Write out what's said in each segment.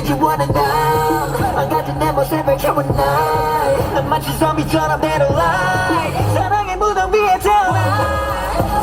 did you wanna know? I got your number, say my true and I. The match is on me, turn up, better lie. 사랑의 the 위에 tell me.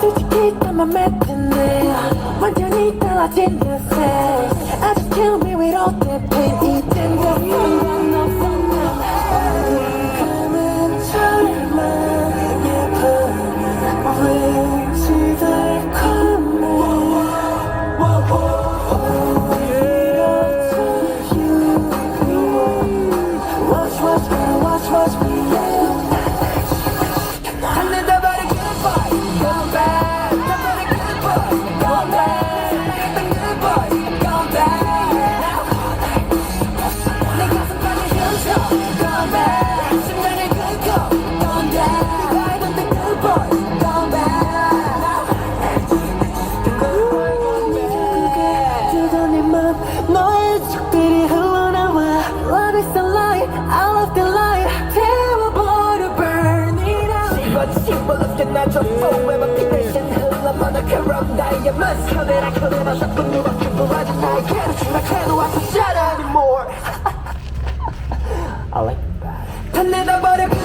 솔직히 담아 맺던데. 완전히 달라진 your face. I just me 럽게 나줘 Forever 피대신 흘러머나처럼 다이아몬드 커내라 커내라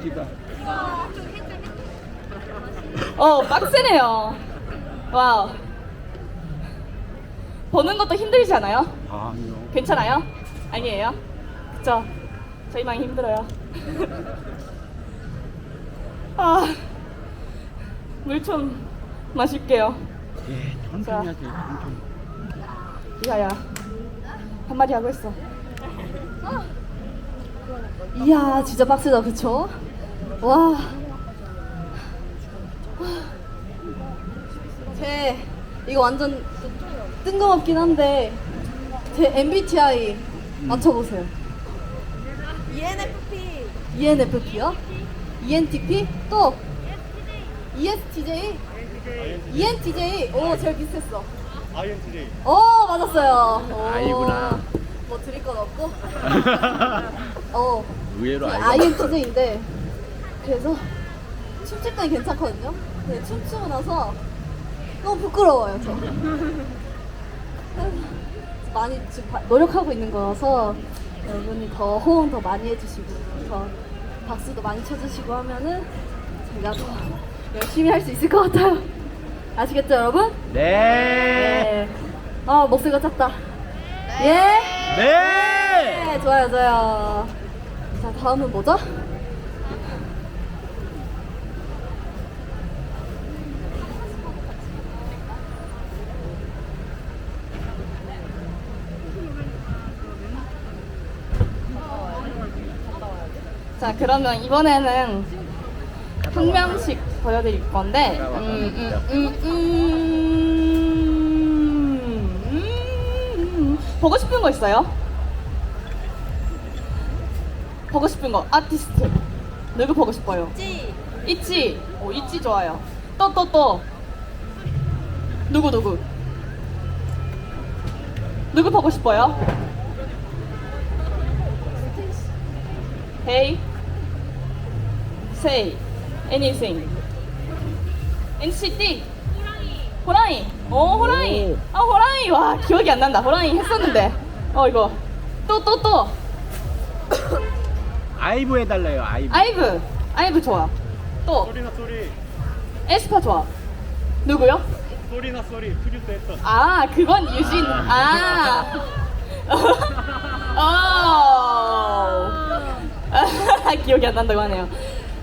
멋지다. 어, 빡세네요. 와우. 보는 것도 힘들지 않아요? 아니요. 괜찮아요? 아니에요? 그쵸? 저희만 힘들어요. 아, 물 좀 마실게요. 예, 천천히 하세요. 천천히. 이하야, 한마디 하고 있어. 이야, 진짜 빡세다, 그쵸? 와. 제 이거 완전 뜬금없긴 한데 제 MBTI 맞춰보세요. ENFP. ENFP요? ENTP? 또 ESTJ? ENTJ. 오, 제일 비슷했어. INTJ. 오, 맞았어요. 오. 아이구나. 뭐 드릴 건 없고. 어. 의외로 INTJ인데 그래서 춤출 땐 괜찮거든요. 근데 춤추고 나서 너무 부끄러워요, 저. 많이 지금 바- 노력하고 있는 거라서 여러분이 더 호응 더 많이 해주시고 더 박수도 많이 쳐주시고 하면은 제가 더 열심히 할 수 있을 것 같아요. 아시겠죠, 여러분? 네. 네. 아 목소리가 작다. 예? 네. 네, 좋아요, 좋아요. 자, 다음은 뭐죠? 자, 그러면 이번에는 한 명씩 보여드릴 건데, 음, 음, 음, 음, 음, 보고 싶은 거 있어요? 보고 싶은 거 아티스트. 누구 보고 싶어요? 있지. 있지. 오 있지 좋아요. 또 또 또. 누구 누구? 누구 보고 싶어요? Hey say anything. NCT 호랑이. 오 호랑이. 아 호랑이. 와 기억이 안 난다. 호랑이 했었는데. 어 이거. 또 또 또. 아이브 해달래요. 아이브. 아이브. 아이브 좋아. 또. 소리나 소리. 에스파 좋아. 누구요? 소리나 소리. 트리트 했어. 아 그건 유진. 아. 어. 기억이 안 난다고 하네요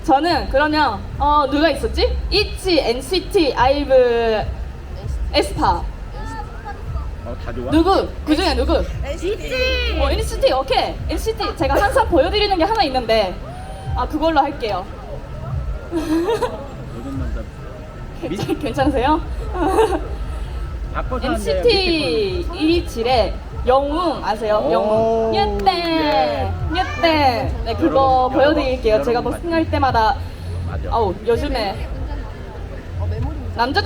저는 그러면 어 누가 있었지? 이치 NCT 아이브 에스파 어, 다 좋아? 누구? 그 중에 누구? NCT 어 NCT 오케이 NCT 제가 항상 보여드리는 게 하나 있는데 아 그걸로 할게요 괜찮, 괜찮으세요? 바꿔서 NCT 127에 영웅 아세요? 오. 영웅. 예때, 예. 예때. 네 그거 여러분, 보여드릴게요. 여러분 제가 뭐 맞죠? 승할 때마다. 아우 요즘에 남자친구